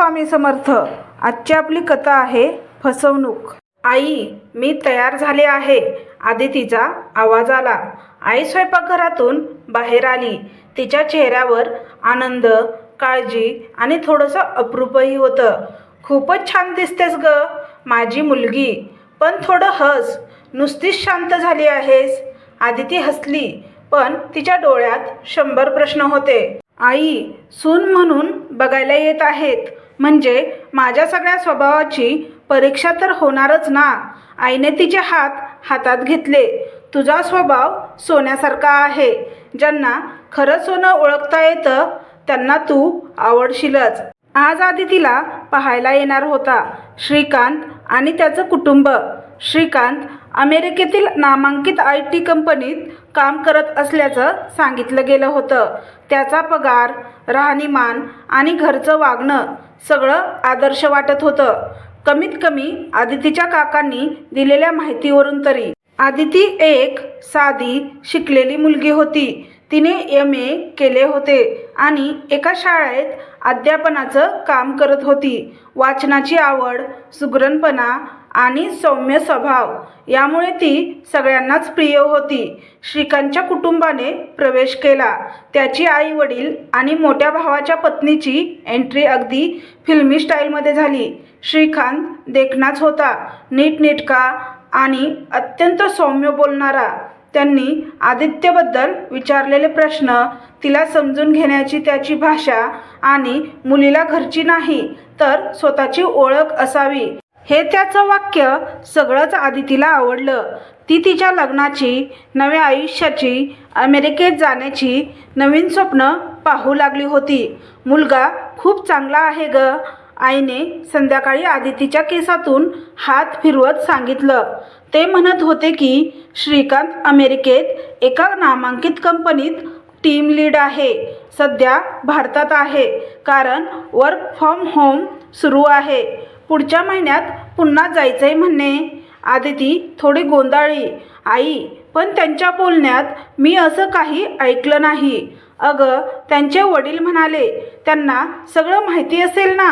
स्वामी समर्थ. आजची आपली कथा आहे फसवणूक. आई मी तयार झाले आहे. आदितीचा आवाज आला. आई स्वयंपाकघरातून बाहेर आली. तिच्या चेहऱ्यावर आनंद काळजी आणि थोडंसं अप्रूपही होतं. खूपच छान दिसतेस ग माझी मुलगी. पण थोडं हस. नुसतीच शांत झाली आहेस. आदिती हसली पण तिच्या डोळ्यात शंभर प्रश्न होते. आई सून म्हणून बघायला येत आहेत. म्हणजे माझ्या सगळ्या स्वभावाची परीक्षा तर होणारच ना. आईने तिचे हात हातात घेतले. तुझा स्वभाव सोन्यासारखा आहे. ज्यांना खरं सोनं ओळखता येतं त्यांना तू आवडशीलच. आज आधी तिला पाहायला येणार होता श्रीकांत आणि त्याचं कुटुंब. श्रीकांत अमेरिकेतील नामांकित आय टी कंपनीत काम करत असल्याचं सांगितलं गेलं होतं. त्याचा पगार राहणीमान आणि घरचं वागणं सगळं आदर्श वाटत होतं. कमीत कमी आदितीच्या काकांनी दिलेल्या माहितीवरून तरी. आदिती एक साधी शिकलेली मुलगी होती. तिने एम ए केले होते आणि एका शाळेत अध्यापनाचं काम करत होती. वाचनाची आवड सुगरणपणा आणि सौम्य स्वभाव. यामुळे ती सगळ्यांनाच प्रिय होती. श्रीकांतच्या कुटुंबाने प्रवेश केला. त्याची आई वडील आणि मोठ्या भावाच्या पत्नीची एंट्री अगदी फिल्मी स्टाईलमध्ये झाली. श्रीकांत देखणाच होता. नीटनेटका आणि अत्यंत सौम्य बोलणारा. त्यांनी आदित्यबद्दल विचारलेले प्रश्न तिला समजून घेण्याची त्याची भाषा आणि मुलीला घरची नाही तर स्वतःची ओळख असावी. हे त्याचं वाक्य सगळंच आदितीला आवडलं. ती तिच्या लग्नाची नव्या आयुष्याची अमेरिकेत जाण्याची नवीन स्वप्न पाहू लागली होती. मुलगा खूप चांगला आहे ग. आईने संध्याकाळी आदितीच्या केसातून हात फिरवत सांगितलं. ते म्हणत होते की श्रीकांत अमेरिकेत एका नामांकित कंपनीत टीम लीड आहे. सध्या भारतात आहे कारण वर्क फ्रॉम होम सुरू आहे. पुढच्या महिन्यात पुन्हा जायचंय म्हणणे आदिती थोडी गोंधळी आई पण त्यांच्या बोलण्यात मी असं काही ऐकलं नाही. अगं त्यांचे वडील म्हणाले त्यांना सगळं माहिती असेल ना?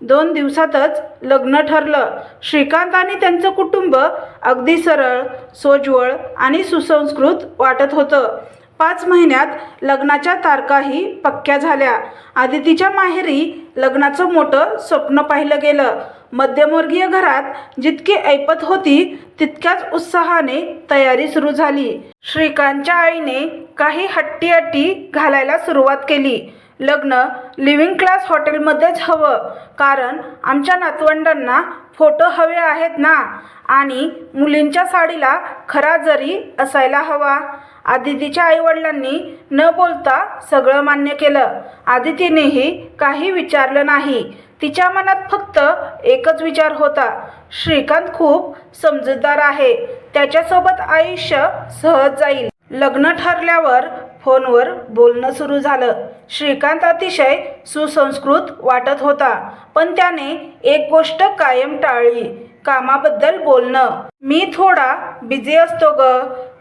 दोन दिवसातच लग्न ठरलं. श्रीकांत आणि त्यांचं कुटुंब अगदी सरळ सोज्वळ आणि सुसंस्कृत वाटत होतं. पाच महिन्यात लग्नाच्या तारखाही पक्क्या झाल्या. आदितीच्या माहेरी लग्नाचं मोठं स्वप्न पाहिलं गेलं. मध्यमवर्गीय घरात जितकी ऐपत होती तितक्याच उत्साहाने तयारी सुरू झाली. श्रीकांतच्या आईने काही हट्टी अट्टी घालायला सुरुवात केली. लग्न लिव्हिंग क्लास हॉटेलमध्येच हवं कारण आमच्या नातवंडांना फोटो हवे आहेत ना? आणि मुलींच्या साडीला खरा जरी असायला हवा. आदितीच्या आईवडिलांनी न बोलता सगळं मान्य केलं. आदितीनेही काही विचारलं नाही. तिच्या मनात फक्त एकच विचार होता. श्रीकांत खूप समजूतदार आहे. त्याच्यासोबत आयुष्य सहज जाईल. लग्न ठरल्यावर फोनवर बोलणं सुरू झालं. श्रीकांत अतिशय सुसंस्कृत वाटत होता पण त्याने एक गोष्ट कायम टाळली कामाबद्दल बोलणं. मी थोडा बिझी असतो ग.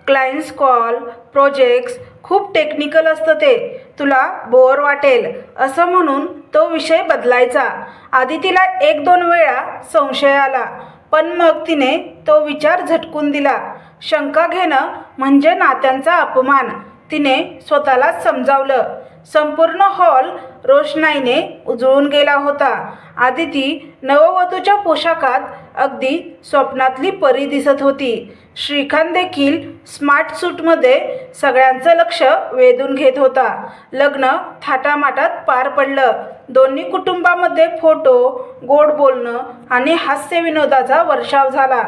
क्लायंट्स कॉल प्रोजेक्ट्स खूप टेक्निकल असतं ते. तुला बोअर वाटेल असं म्हणून तो विषय बदलायचा. आधी तिला एक दोन वेळा संशय आला पण मग तिने तो विचार झटकून दिला. शंका घेणं म्हणजे नात्यांचा अपमान. तिने स्वतःलाच समजावलं. संपूर्ण हॉल रोषणाईने उजळून गेला होता. आदिती नववधूच्या पोशाखात अगदी स्वप्नातली परी दिसत होती. श्रीकांत देखील स्मार्ट सूटमध्ये सगळ्यांचं लक्ष वेधून घेत होता. लग्न थाटामाटात पार पडलं. दोन्ही कुटुंबामध्ये फोटो गोड बोलणं आणि हास्यविनोदाचा वर्षाव झाला.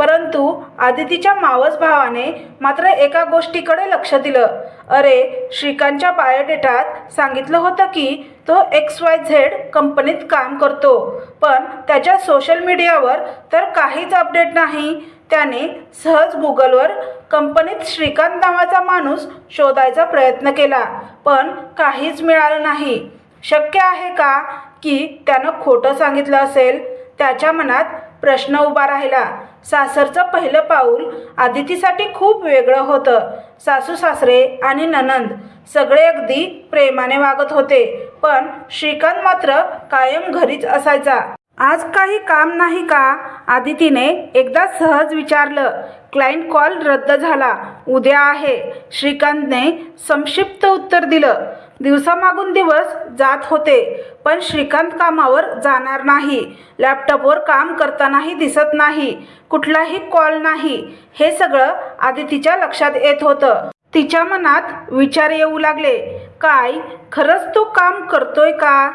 परंतु आदितीच्या मावस भावाने मात्र एका गोष्टीकडे लक्ष दिलं. अरे श्रीकांतच्या बायोडेटात सांगितलं होतं की तो एक्स वाय झेड कंपनीत काम करतो. पण त्याच्या सोशल मीडियावर तर काहीच अपडेट नाही. त्याने सहज गुगलवर कंपनीत श्रीकांत नावाचा माणूस शोधायचा प्रयत्न केला पण काहीच मिळालं नाही. शक्य आहे का की त्यानं खोटं सांगितलं असेल? त्याच्या मनात प्रश्न उभा राहिला. सासरचं पहिलं पाऊल आदितीसाठी खूप वेगळं होतं. सासू सासरे आणि ननंद सगळे अगदी प्रेमाने वागत होते. पण श्रीकांत मात्र कायम घरीच असायचा. आज काही काम नाही का? आदितीने एकदा सहज विचारलं. क्लायंट कॉल रद्द झाला. उद्या आहे. श्रीकांतने संक्षिप्त उत्तर दिलं. दिवसामागून दिवस जात होते पण श्रीकांत कामावर जाणार नाही. लॅपटॉपवर काम करतानाही दिसत नाही. कुठलाही कॉल नाही. हे सगळं आदितीच्या लक्षात येत होतं. तिच्या मनात विचार येऊ लागले. काय? खरंच तो काम करतोय का?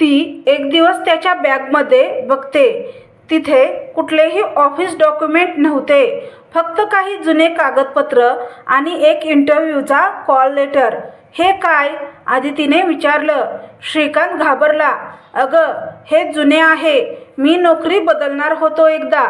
ती एक दिवस त्याच्या बॅगमध्ये बघते. तिथे कुठलेही ऑफिस डॉक्युमेंट नव्हते. फक्त काही जुने कागदपत्र आणि एक इंटरव्ह्यूचा कॉल लेटर हे काय? आदितीने विचारलं. श्रीकांत घाबरला. अगं हे जुने आहे. मी नोकरी बदलणार होतो एकदा.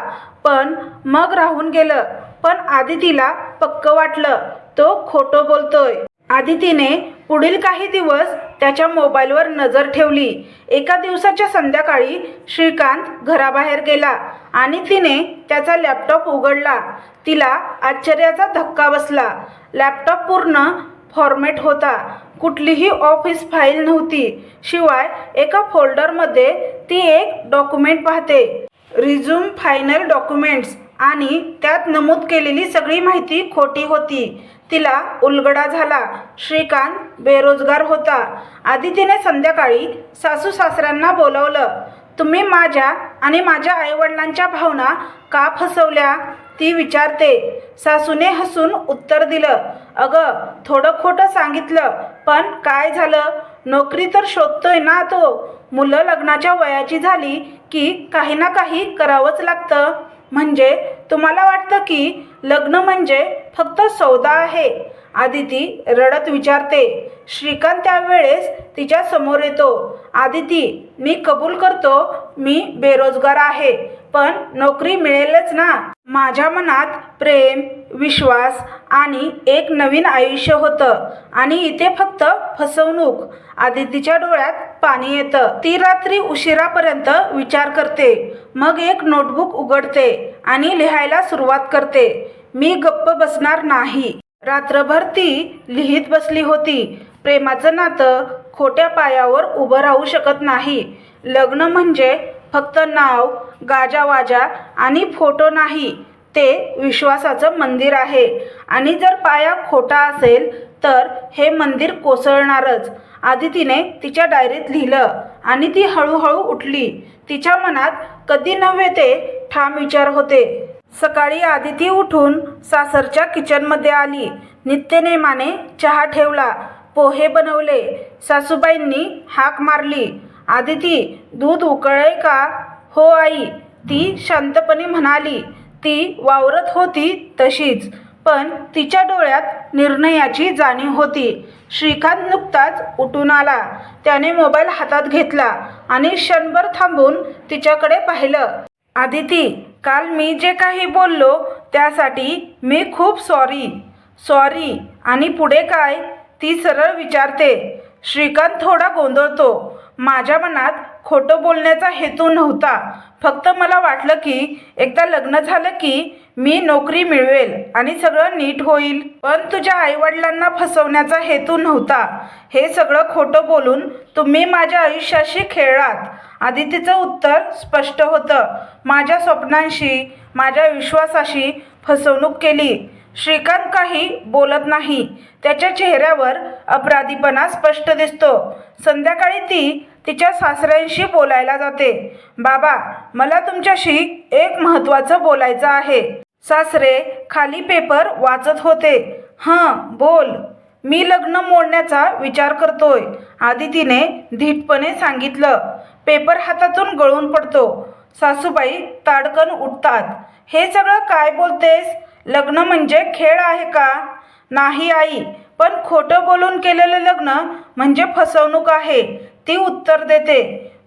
पण मग राहून गेलं. पण आदितीला पक्क वाटलं. तो खोटं बोलतोय. आदितीने पुढील काही दिवस त्याच्या मोबाईलवर नजर ठेवली. एका दिवसाच्या संध्याकाळी श्रीकांत घराबाहेर गेला आणि तिने त्याचा लॅपटॉप उघडला. तिला आश्चर्याचा धक्का बसला. लॅपटॉप पूर्ण फॉर्मेट होता. कुठलीही ऑफिस फाईल नव्हती. शिवाय एका फोल्डरमध्ये ती एक डॉक्युमेंट पाहते. रिझ्यूम फायनल डॉक्युमेंट्स आणि त्यात नमूद केलेली सगळी माहिती खोटी होती. तिला उलगडा झाला. श्रीकांत बेरोजगार होता. आदितीने संध्याकाळी सासू सासऱ्यांना बोलवलं तुम्ही माझ्या आणि माझ्या आईवडिलांच्या भावना का फसवल्या? ती विचारते. सासूने हसून उत्तर दिलं अगं थोडं खोटं सांगितलं पण काय झालं? नोकरी तर शोधतोय ना तो. मुलं लग्नाच्या वयाची झाली की काही ना काही करावंच लागतं. म्हणजे तुम्हाला वाटतं की लग्न म्हणजे फक्त सौदा आहे. आदिती रडत विचारते श्रीकांत त्यावेळेस तिच्या समोर येतो. आदिती मी कबूल करतो मी बेरोजगार आहे पण नोकरी मिळेलच ना. माझ्या मनात प्रेम विश्वास आणि एक नवीन आयुष्य होतं आणि इथे फक्त फसवणूक. आदितीच्या डोळ्यात पाणी येतं. ती रात्री उशिरापर्यंत विचार करते. मग एक नोटबुक उघडते आणि लिहायला सुरुवात करते. मी गप्प बसणार नाही. रात्रभर ती लिहित बसली होती. प्रेमाचं नातं खोट्या पायावर उभं राहू शकत नाही. लग्न म्हणजे फक्त नाव गाजावाजा आणि फोटो नाही ते विश्वासाचं मंदिर आहे. आणि जर पाया खोटा असेल तर हे मंदिर कोसळणारच. आदितीने तिच्या डायरीत लिहिलं आणि ती हळूहळू उठली. तिच्या मनात कधी नव्हे ते ठाम विचार होते. सकाळी आदिती उठून सासरच्या किचनमध्ये आली. नित्यनेमाने चहा ठेवला पोहे बनवले. सासूबाईंनी हाक मारली आदिती दूध उकळय का? हो आई. ती शांतपणे म्हणाली ती वावरत होती तशीच पण तिच्या डोळ्यात निर्णयाची जाणीव होती. श्रीकांत नुकताच उठून आला. त्याने मोबाईल हातात घेतला आणि क्षणभर थांबून तिच्याकडे पाहिलं. आदिती काल मी जे काही बोललो त्यासाठी मी खूप सॉरी सॉरी आणि पुढे काय? ती सरळ विचारते. श्रीकांत थोडा गोंधळतो. माझ्या मनात खोटं बोलण्याचा हेतू नव्हता. फक्त मला वाटलं की एकदा लग्न झालं की मी नोकरी मिळवेल आणि सगळं नीट होईल. पण तुझ्या आईवडिलांना फसवण्याचा हेतू नव्हता. हे सगळं खोटं बोलून तुम्ही माझ्या आयुष्याशी खेळलात. आदितीचं उत्तर स्पष्ट होतं. माझ्या स्वप्नांशी माझ्या विश्वासाशी फसवणूक केली. श्रीकांत काही बोलत नाही. त्याच्या चेहऱ्यावर अपराधीपणा स्पष्ट दिसतो. संध्याकाळी ती तिच्या सासऱ्यांशी बोलायला जाते. बाबा मला तुमच्याशी एक महत्त्वाचं बोलायचं आहे. सासरे खाली पेपर वाचत होते. हां बोल. मी लग्न मोडण्याचा विचार करतोय आदितीने धीटपणे सांगितलं. पेपर हातातून गळून पडतो. सासूबाई ताडकन उठतात. हे सगळं काय बोलतेस? लग्न म्हणजे खेळ आहे का? नाही आई. पण खोटं बोलून केलेलं लग्न म्हणजे फसवणूक आहे. ती उत्तर देते.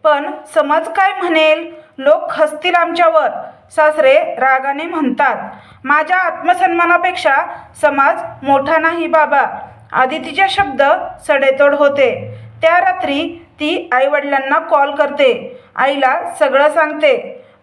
पण समाज काय म्हणेल? लोक हसतील आमच्यावर सासरे रागाने म्हणतात. माझ्या आत्मसन्मानापेक्षा समाज मोठा नाही बाबा. आदितीचे शब्द सडेतोड होते. त्या रात्री ती आईवडिलांना कॉल करते. आईला सगळं सांगते.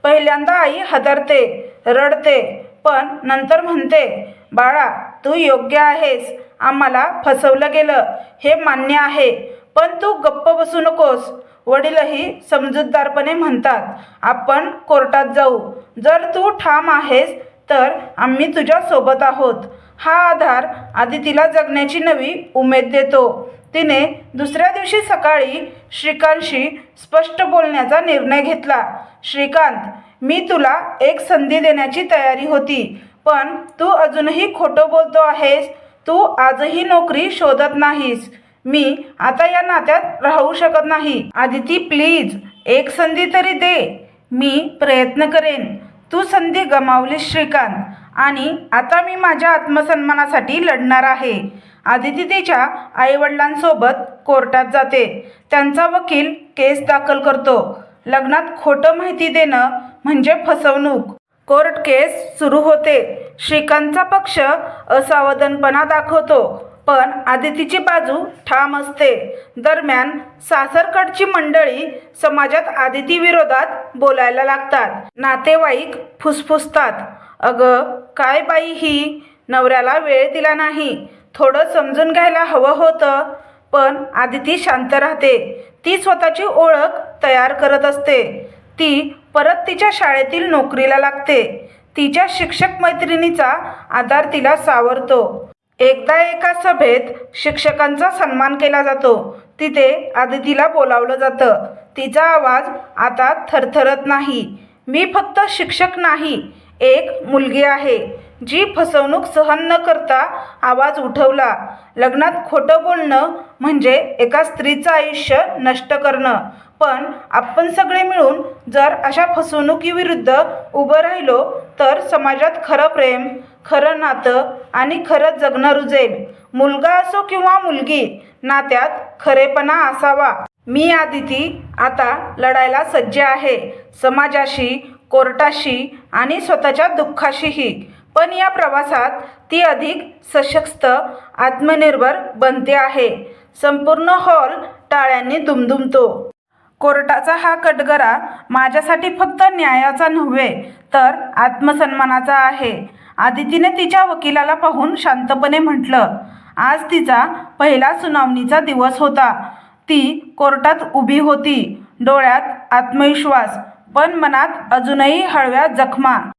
पहिल्यांदा आई हदरते रडते पण नंतर म्हणते बाळा तू योग्य आहेस. आम्हाला फसवलं गेलं. हे मान्य आहे. पण तू गप्प बसू नकोस. वडीलही समजूतदारपणे म्हणतात आपण कोर्टात जाऊ. जर तू ठाम आहेस तर आम्ही तुझ्यासोबत आहोत. हा आधार आदितीला जगण्याची नवी उमेद देतो. तिने दुसऱ्या दिवशी सकाळी श्रीकांतशी स्पष्ट बोलण्याचा निर्णय घेतला. श्रीकांत मी तुला एक संधी देण्याची तयारी होती पण तू अजूनही खोटं बोलतो आहेस. तू आजही नोकरी शोधत नाहीस. मी आता या नात्यात राहू शकत नाही. आदिती प्लीज एक संधी तरी दे. मी प्रयत्न करेन. तू संधी गमावलीस श्रीकांत. आणि आता मी माझ्या आत्मसन्मानासाठी लढणार आहे. आदिती तिच्या आईवडिलांसोबत कोर्टात जाते. त्यांचा वकील केस दाखल करतो. लग्नात खोटं माहिती देणं म्हणजे फसवणूक. कोर्ट केस सुरू होते. श्रीकांतचा पक्ष असावधानपणा दाखवतो. पण आदितीची बाजू ठाम असते. दरम्यान सासरकडची मंडळी समाजात आदिती विरोधात बोलायला लागतात. नातेवाईक फुसफुसतात. अगं काय बाई ही? नवऱ्याला वेळ दिला नाही. थोडं समजून घ्यायला हवं होतं. पण आदिती शांत राहते. ती स्वतःची ओळख तयार करत असते. ती परत तिच्या शाळेतील नोकरीला लागते. तिच्या शिक्षक मैत्रिणीचा आधार तिला सावरतो. एकदा एका सभेत शिक्षकांचा सन्मान केला जातो. तिथे आदितीला बोलावलं जातं. तिचा आवाज आता थरथरत नाही. मी फक्त शिक्षक नाही. एक मुलगी आहे जी फसवणूक सहन न करता आवाज उठवला. लग्नात खोटं बोलणं म्हणजे एका स्त्रीचं आयुष्य नष्ट करणं. पण आपण सगळे मिळून जर अशा फसवणुकीविरुद्ध उभं राहिलो तर समाजात खरं प्रेम खरं नातं आणि खरं जगणं रुजेल. मुलगा असो किंवा मुलगी नात्यात खरेपणा असावा. मी आदिती आता लढायला सज्ज आहे. समाजाशी कोर्टाशी आणि स्वतःच्या दुःखाशीही. पण या प्रवासात ती अधिक सशक्त आत्मनिर्भर बनते आहे. संपूर्ण हॉल टाळ्यांनी दुमदुमतो. कोर्टाचा हा कटगरा माझ्यासाठी फक्त न्यायाचा नव्हे तर आत्मसन्मानाचा आहे. आदितीने तिच्या वकिलाला पाहून शांतपणे म्हटलं आज तिचा पहिला सुनावणीचा दिवस होता. ती कोर्टात उभी होती. डोळ्यात आत्मविश्वास. पण मनात अजूनही हळव्या जखमा.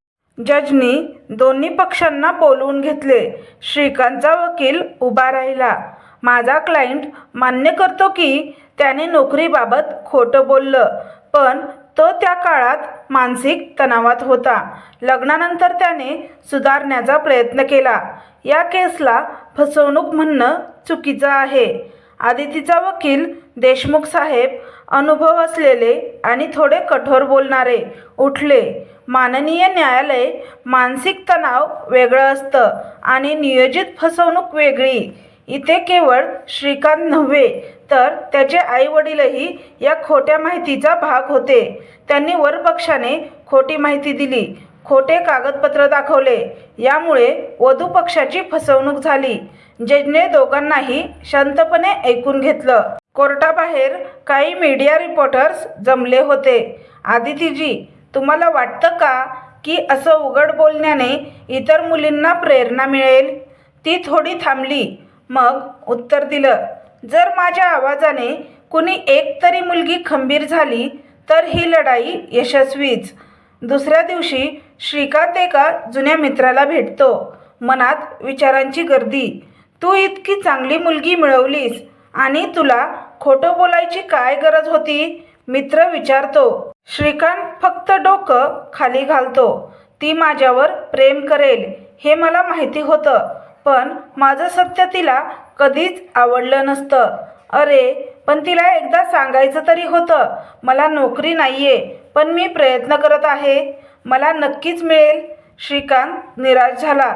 जजनी दोन्ही पक्षांना बोलवून घेतले. श्रीकांतचा वकील उभा राहिला. माझा क्लायंट मान्य करतो की त्याने नोकरीबाबत खोटं बोललं पण तो त्या काळात मानसिक तणावात होता. लग्नानंतर त्याने सुधारण्याचा प्रयत्न केला. या केसला फसवणूक म्हणणं चुकीचं आहे. आदितीचा वकील देशमुख साहेब अनुभव असलेले आणि थोडे कठोर बोलणारे उठले. माननीय न्यायालय मानसिक तणाव वेगळं असतं आणि नियोजित फसवणूक वेगळी. इथे केवळ श्रीकांत नव्हे तर त्याचे आईवडीलही या खोट्या माहितीचा भाग होते. त्यांनी वरपक्षाने खोटी माहिती दिली खोटे कागदपत्र दाखवले. यामुळे वधू पक्षाची फसवणूक झाली जजने दोघांनाही शांतपणे ऐकून घेतलं. कोर्टाबाहेर काही मीडिया रिपोर्टर्स जमले होते. आदितीजी तुम्हाला वाटतं का की असं उघड बोलण्याने इतर मुलींना प्रेरणा मिळेल? ती थोडी थांबली. मग उत्तर दिलं जर माझ्या आवाजाने कुणी एक तरी मुलगी खंबीर झाली तर ही लढाई यशस्वीच. दुसऱ्या दिवशी श्रीकांत एका जुन्या मित्राला भेटतो. मनात विचारांची गर्दी तू इतकी चांगली मुलगी मिळवलीस आणि तुला खोटं बोलायची काय गरज होती? मित्र विचारतो. श्रीकांत फक्त डोकं खाली घालतो. ती माझ्यावर प्रेम करेल हे मला माहिती होतं. पण माझं सत्य तिला कधीच आवडलं नसतं. अरे पण तिला एकदा सांगायचं तरी होतं मला नोकरी नाही आहे पण मी प्रयत्न करत आहे. मला नक्कीच मिळेल. श्रीकांत निराश झाला.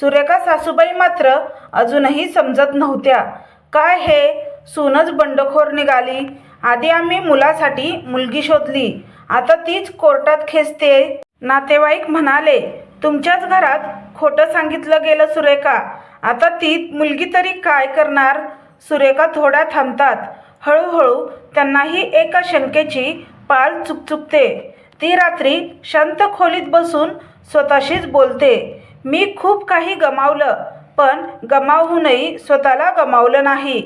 सुरेखा सासूबाई मात्र अजूनही समजत नव्हत्या. काय हे? सूनच बंडखोर निघाली. आधी आम्ही मुलासाठी मुलगी शोधली. आता तीच कोर्टात खेचते. नातेवाईक म्हणाले तुमच्याच घरात खोटं सांगितलं गेलं सुरेखा. आता ती मुलगी तरी काय करणार? सुरेखा थोड्या थांबतात. हळूहळू त्यांनाही एका शंकेची पाल चुकचुकते. ती रात्री शांत खोलीत बसून स्वतःशीच बोलते मी खूप काही गमावलं पण गमावूनही स्वतःला गमावलं नाही.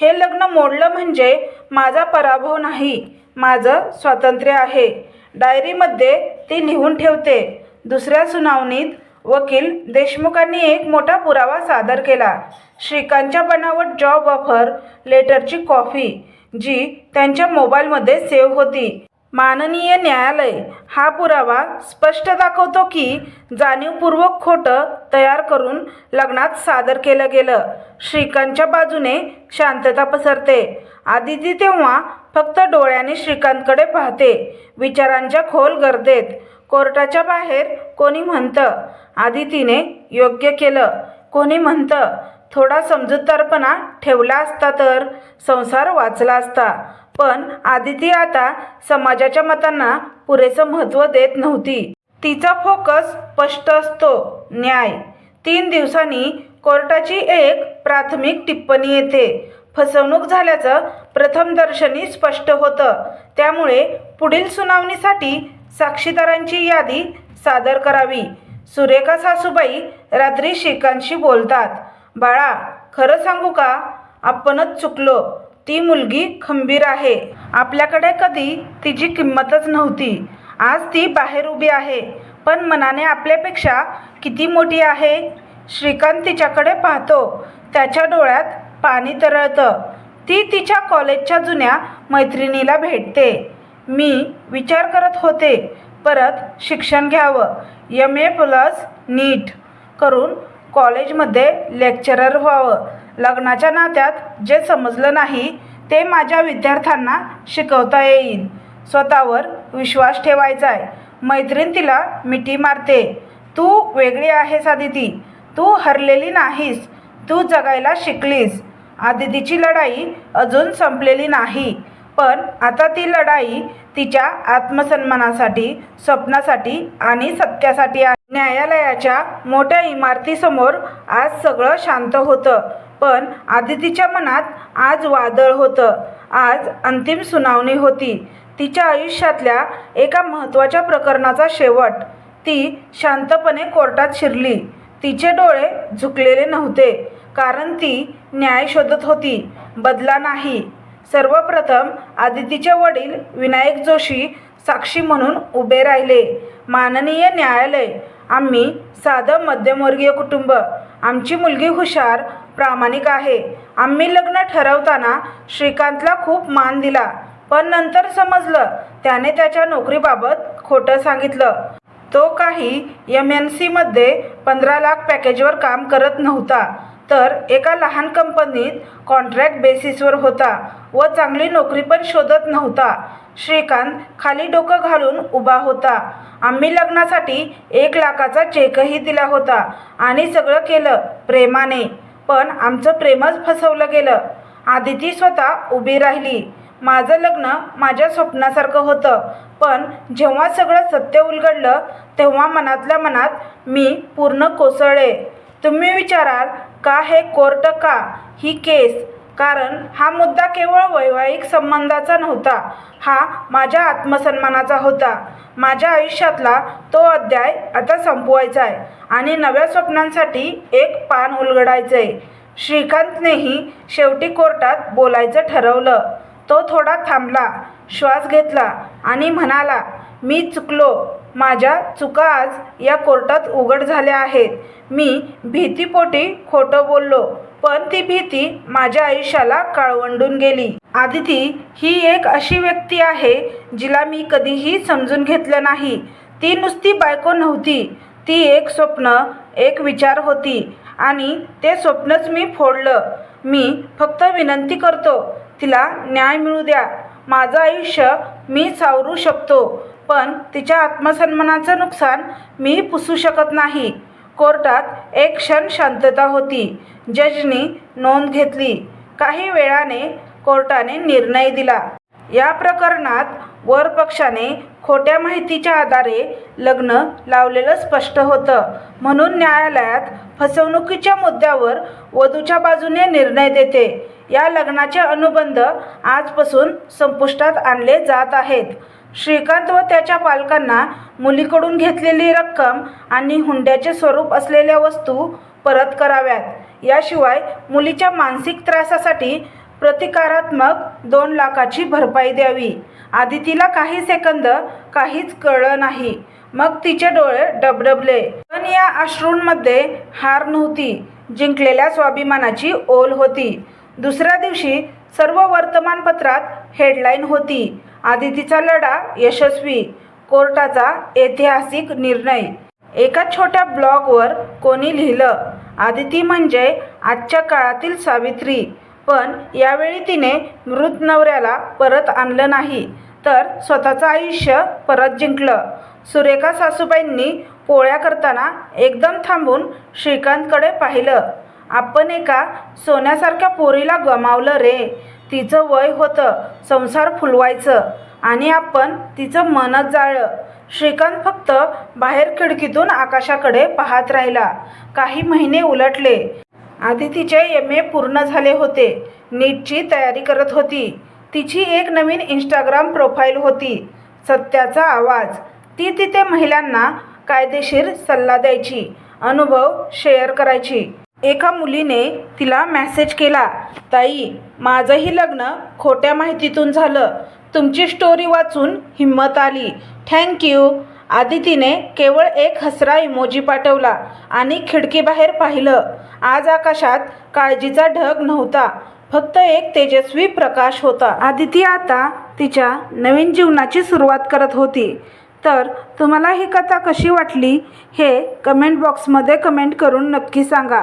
हे लग्न मोडलं म्हणजे माझा पराभव नाही माझं स्वातंत्र्य आहे. डायरीमध्ये ती लिहून ठेवते दुसऱ्या सुनावणीत वकील देशमुखांनी एक मोठा पुरावा सादर केला. श्रीकांतच्या बनावट जॉब ऑफर लेटरची कॉफी जी त्यांच्या मोबाईलमध्ये सेव्ह होती. माननीय न्यायालय हा पुरावा स्पष्ट दाखवतो की जाणीवपूर्वक खोटं तयार करून लग्नात सादर केलं गेलं. श्रीकांतच्या बाजूने शांतता पसरते. आदिती तेव्हा फक्त डोळ्याने श्रीकांतकडे पाहते. विचारांच्या खोल गर्देत कोर्टाच्या बाहेर कोणी म्हणतं? आदितीने योग्य केलं. कोणी म्हणतं? थोडा समजूतदारपणा ठेवला असता तर संसार वाचला असता. पण आदिती आता समाजाच्या मतांना पुरेसं महत्त्व देत नव्हती. तिचा फोकस स्पष्ट असतो न्याय. तीन दिवसांनी कोर्टाची एक प्राथमिक टिप्पणी येते. फसवणूक झाल्याचं प्रथमदर्शनी स्पष्ट होतं. त्यामुळे पुढील सुनावणीसाठी साक्षीदारांची यादी सादर करावी. सुरेखा सासूबाई रात्री श्रीकांतशी बोलतात बाळा खरं सांगू का? आपणच चुकलो. ती मुलगी खंबीर आहे. आपल्याकडे कधी तिची किंमतच नव्हती. आज ती बाहेर उभी आहे. पण मनाने आपल्यापेक्षा किती मोठी आहे? श्रीकांत तिच्याकडे पाहतो. त्याच्या डोळ्यात पाणी तरळतं. ती तिच्या कॉलेजच्या जुन्या मैत्रिणीला भेटते. मी विचार करत होते. परत शिक्षण घ्यावं. एम ए प्लस नीट. करून कॉलेजमध्ये लेक्चरर व्हावं. लग्नाच्या नात्यात जे समजलं नाही ते माझ्या विद्यार्थ्यांना शिकवता येईल स्वतःवर विश्वास ठेवायचा आहे मैत्रीण तिला मिठी मारते. तू वेगळी आहेस आदिती. तू हरलेली नाहीस. तू जगायला शिकलीस. आदितीची लढाई अजून संपलेली नाही. पण आता ती लढाई तिच्या आत्मसन्मानासाठी स्वप्नासाठी आणि सत्यासाठी आहे. न्यायालयाच्या मोठ्या इमारतीसमोर आज सगळं शांत होतं पण आदितीच्या मनात आज वादळ होतं. आज अंतिम सुनावणी होती. तिच्या आयुष्यातल्या एका महत्त्वाच्या प्रकरणाचा शेवट. ती शांतपणे कोर्टात शिरली. तिचे डोळे झुकलेले नव्हते कारण ती न्याय शोधत होती. बदला नाही. सर्वप्रथम आदितीचे वडील विनायक जोशी साक्षी म्हणून उभे राहिले. माननीय न्यायालय आम्ही साधं मध्यमवर्गीय कुटुंब आमची मुलगी हुशार प्रामाणिक आहे. आम्ही लग्न ठरवताना श्रीकांतला खूप मान दिला पण नंतर समजलं त्याने त्याच्या नोकरीबाबत खोटं सांगितलं. तो काही एम एन सीमध्ये पंधरा लाख पॅकेजवर काम करत नव्हता. तर एका लहान कंपनीत कॉन्ट्रॅक्ट बेसिसवर होता व चांगली नोकरी पण शोधत नव्हता. श्रीकांत खाली डोकं घालून उभा होता. आम्ही लग्नासाठी एक लाखाचा चेकही दिला होता आणि सगळं केलं प्रेमाने. पण आमचं प्रेमच फसवलं गेलं. आदिती स्वतः उभी राहिली. माझं लग्न माझ्या स्वप्नासारखं होतं. पण जेव्हा सगळं सत्य उलगडलं तेव्हा मनातल्या मनात मी पूर्ण कोसळले. तुम्ही विचाराल का हे कोर्ट का ही केस? कारण हा मुद्दा केवळ वैवाहिक संबंधाचा नव्हता. हा माझ्या आत्मसन्मानाचा होता. माझ्या आयुष्यातला तो अध्याय आता संपवायचा आहे आणि नव्या स्वप्नांसाठी एक पान उलगडायचं आहे श्रीकांतनेही शेवटी कोर्टात बोलायचं ठरवलं. तो थोडा थांबला श्वास घेतला आणि म्हणाला मी चुकलो. माझ्या चुका आज या कोर्टात उघड झाल्या आहेत. मी भीतीपोटी खोटं बोललो पण ती भीती माझ्या आयुष्याला काळवंडून गेली. आदिती ही एक अशी व्यक्ती आहे जिला मी कधीही समजून घेतलं नाही. ती नुसती बायको नव्हती. ती एक स्वप्न एक विचार होती आणि ते स्वप्नच मी फोडलं. मी फक्त विनंती करतो तिला न्याय मिळू द्या. माझं आयुष्य मी सावरू शकतो पण तिच्या आत्मसन्मानाचं नुकसान मी पुसू शकत नाही. कोर्टात एक क्षण शांतता होती. जजनी नोंद घेतली. काही वेळाने कोर्टाने निर्णय दिला. या प्रकरणात वर पक्षाने खोट्या माहितीच्या आधारे लग्न लावलेलं स्पष्ट होतं. म्हणून न्यायालयात फसवणुकीच्या मुद्द्यावर वधूच्या बाजूने निर्णय देते. या लग्नाचे अनुबंध आजपासून संपुष्टात आणले जात आहेत. श्रीकांत व त्याच्या पालकांना मुलीकडून घेतलेली रक्कम आणि हुंड्याचे स्वरूप असलेल्या वस्तू परत कराव्यात. याशिवाय मुलीच्या मानसिक त्रासासाठी प्रतिकारात्मक दोन लाखाची भरपाई द्यावी. आदितीला काही सेकंद काहीच कळलं नाही. मग तिचे डोळे डबडबले. पण या अश्रूंमध्ये हार नव्हती. जिंकलेल्या स्वाभिमानाची ओल होती. दुसऱ्या दिवशी सर्व वर्तमानपत्रात हेडलाईन होती. आदितीचा लढा यशस्वी कोर्टाचा ऐतिहासिक निर्णय. एका छोट्या ब्लॉगवर कोणी लिहिलं आदिती म्हणजे आजच्या काळातील सावित्री. पण यावेळी तिने मृत नवऱ्याला परत आणलं नाही तर स्वतःचं आयुष्य परत जिंकलं. सुरेखा सासूबाईंनी पोळ्या करताना एकदम थांबून श्रीकांतकडे पाहिलं. आपण एका सोन्यासारख्या पोरीला गमावलं रे. तिचं वय होतं संसार फुलवायचं आणि आपण तिचं मनच जाळलं. श्रीकांत फक्त बाहेर खिडकीतून आकाशाकडे पाहत राहिला. काही महिने उलटले. आधी तिचे एम ए पूर्ण झाले होते. नीटची तयारी करत होती. तिची एक नवीन इंस्टाग्राम प्रोफाईल होती. सत्याचा आवाज. ती तिथे महिलांना कायदेशीर सल्ला द्यायची. अनुभव शेअर करायची. एका मुलीने तिला मॅसेज केला ताई माझंही लग्न खोट्या माहितीतून झालं. तुमची स्टोरी वाचून हिंमत आली. थँक्यू आदितीने केवळ एक हसरा इमोजी पाठवला आणि खिडकीबाहेर पाहिलं. आज आकाशात काळजीचा ढग नव्हता. फक्त एक तेजस्वी प्रकाश होता. आदिती आता तिच्या नवीन जीवनाची सुरुवात करत होती. तर तुम्हाला ही कथा कशी वाटली हे कमेंट बॉक्समध्ये कमेंट करून नक्की सांगा.